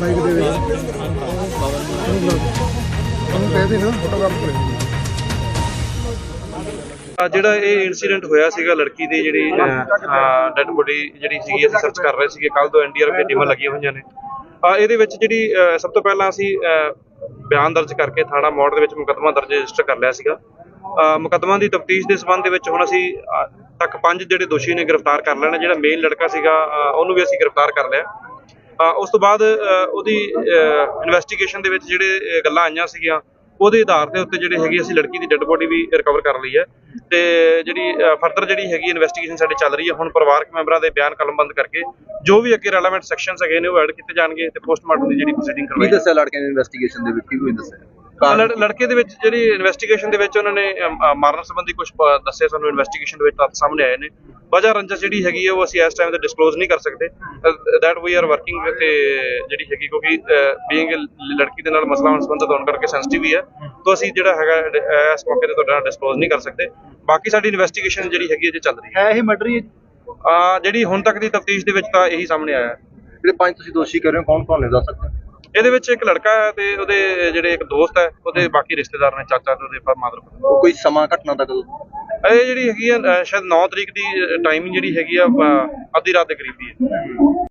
Bike ਦੇ ਵਿੱਚ ਉਹਨੂੰ ਕਹਿ ਦੇ ਨਾ ਫੋਟੋਗ੍ਰਾਫ ਕਰੇ ਆ ਜਿਹੜਾ ਇਹ ਇਨਸੀਡੈਂਟ ਹੋਇਆ ਸੀਗਾ ਲੜਕੀ ਦੀ ਜਿਹੜੀ ਡੈਡ ਬੋਡੀ ਜਿਹੜੀ ਸੀਗੀ ਅਸੀਂ ਸਰਚ ਕਰ ਰਹੇ ਸੀਗੇ ਕੱਲ ਤੋਂ ਐਨਡੀਆਰਐਫ ਦੀਆਂ ਟੀਮਾਂ ਲੱਗੀਆਂ ਹੋਈਆਂ ਨੇ। ਆ ਇਹਦੇ ਵਿੱਚ ਜਿਹੜੀ ਸਭ ਤੋਂ ਪਹਿਲਾਂ ਅਸੀਂ ਅਹ, ਬਿਆਨ ਦਰਜ ਕਰਕੇ ਥਾਣਾ ਮੋੜ ਦੇ ਵਿੱਚ ਮੁਕੱਦਮਾ ਦਰਜ ਰਜਿਸਟਰ ਕਰ ਲਿਆ ਸੀਗਾ। ਅਹ, ਮੁਕੱਦਮਾ ਦੀ ਤਫਤੀਸ਼ ਦੇ ਸੰਬੰਧ ਦੇ ਵਿੱਚ ਹੁਣ ਅਸੀਂ ਤੱਕ ਪੰਜ ਜਿਹੜੇ ਦੋਸ਼ੀ ਨੇ ਗ੍ਰਿਫਤਾਰ ਕਰ ਲੈਣਾ, ਜਿਹੜਾ ਮੇਨ ਲੜਕਾ ਸੀਗਾ ਉਹਨੂੰ ਵੀ ਅਸੀਂ ਗ੍ਰਿਫਤਾਰ ਕਰ ਲਿਆ। ਉਸ ਤੋਂ ਬਾਅਦ ਉਹਦੀ ਇਨਵੈਸਟੀਗੇਸ਼ਨ ਦੇ ਵਿੱਚ ਜਿਹੜੇ ਗੱਲਾਂ ਆਈਆਂ ਸੀਗੀਆਂ, ਉਹਦੇ ਆਧਾਰ ਦੇ ਉੱਤੇ ਜਿਹੜੇ ਹੈਗੀ ਅਸੀਂ ਲੜਕੀ ਦੀ ਡੈੱਡ ਬੋਡੀ ਵੀ ਰਿਕਵਰ ਕਰ ਲਈ ਹੈ। ਤੇ ਜਿਹੜੀ ਫਰਦਰ ਜਿਹੜੀ ਹੈਗੀ ਇਨਵੈਸਟੀਗੇਸ਼ਨ ਸਾਡੀ ਚੱਲ ਰਹੀ ਹੈ, ਹੁਣ ਪਰਿਵਾਰਕ ਮੈਂਬਰਾਂ ਦੇ ਬਿਆਨ ਕਲਮਬੰਦ ਕਰਕੇ, ਜੋ ਵੀ ਅੱਗੇ ਰੈਲੇਵੈਂਟ ਸੈਕਸ਼ਨਸ ਹੈਗੇ ਨੇ, ਉਹ ਐਡ ਕੀਤੇ ਜਾਣਗੇ ਤੇ ਪੋਸਟਮਾਰਟਮ ਦੀ ਜਿਹੜੀ ਪ੍ਰੋਸੀਡਿੰਗ ਕਰਵਾਈ ਕੀ ਦੱਸਿਆ ਲੜਕੇ ਨੇ ਇਨਵੈਸਟੀਗੇਸ਼ਨ ਦੇ ਵਿੱਚ? ਕੀ ਕੋਈ ਦੱਸਿਆ? ਲੜ- ਲੜਕੇ ਦੇ ਵਿੱਚ ਜਿਹੜੀ ਇਨਵੈਸਟੀਗੇਸ਼ਨ ਦੇ ਵਿੱਚ ਉਹਨਾਂ ਨੇ ਅਮ, ਅ, ਮਾਰਨ ਸੰਬੰਧੀ ਕੁਝ ਦੱਸੇ ਸਾਨੂੰ ਇਨਵੈਸਟੀਗੇਸ਼ਨ ਦੇ ਵਿੱਚ ਤੱਥ ਸਾਹਮਣੇ ਆਏ ਨੇ। ਵਜ੍ਹਾ ਰੰਜਸ ਜਿਹੜੀ ਹੈਗੀ ਹੈ ਉਹ ਅਸੀਂ ਇਸ ਟਾਈਮ ਤੇ ਡਿਸਕਲੋਜ਼ ਨਹੀਂ ਕਰ ਸਕਦੇ। ਦੈਟ ਵੀ ਆਰ ਵਰਕਿੰਗ ਤੇ ਜਿਹੜੀ ਹੈਗੀ ਕਿਉਂਕਿ ਬੀਇੰਗ ਲੜਕੀ ਦੇ ਨਾਲ ਮਸਲਾ ਹੁਣ ਸੰਬੰਧਿਤ ਹੋਣ ਕਰਕੇ ਸੈਂਸਿਟਿਵ ਹੀ ਹੈ ਤਾਂ ਅਸੀਂ ਜਿਹੜਾ ਹੈਗਾ ਅ, ਇਸ ਮੌਕੇ ਤੇ ਤੁਹਾਡੇ ਡਿਸਕਲੋਜ਼ ਨਹੀਂ ਕਰ ਸਕਦੇ। ਬਾਕੀ ਸਾਡੀ ਇਨਵੈਸਟੀਗੇਸ਼ਨ ਜਿਹੜੀ ਹੈਗੀ ਹੈ ਜੇ ਚੱਲ ਰਹੀ ਹੈ। ਹੈ ਇਹ ਮਰਡਰ ਹੀ ਹੈ? ਅ, ਜਿਹੜੀ ਹੁਣ ਤੱਕ ਦੀ ਤਫਤੀਸ਼ ਦੇ ਵਿੱਚ ਤਾਂ ਇਹੀ ਸਾਹਮਣੇ ਆਇਆ। ਹੈ ਜਿਹੜੇ ਪੰਜ ਤੁਸੀਂ ਦੋਸ਼ੀ ਕਰ ਰਹੇ ਹੋ ਕੌਣ ਕੌਣ ਨੇ ਦੱਸ ਸਕਦੇ ਹੋ? ਇਹਦੇ ਵਿੱਚ ਇੱਕ ਲੜਕਾ ਹੈ ਤੇ ਉਹਦੇ ਜਿਹੜੇ ਇੱਕ ਦੋਸਤ ਹੈ ਉਹਦੇ ਬਾਕੀ ਰਿਸ਼ਤੇਦਾਰ ਨੇ ਚਾਚਾ ਤੇ ਉਹਦੇ ਮਾਦਰ ਉਹ ਕੋਈ ਸਮਾਂ ਘਟਨਾ ਦਾ ਕਦੋਂ? ਇਹ ਜਿਹੜੀ ਹੈਗੀ ਆ ਸ਼ਾਇਦ 9 ਤਰੀਕ ਦੀ ਟਾਈਮਿੰਗ ਜਿਹੜੀ ਹੈਗੀ ਆ ਅੱਧੀ ਰਾਤ ਦੇ ਕਰੀਬ ਦੀ ਹੈ।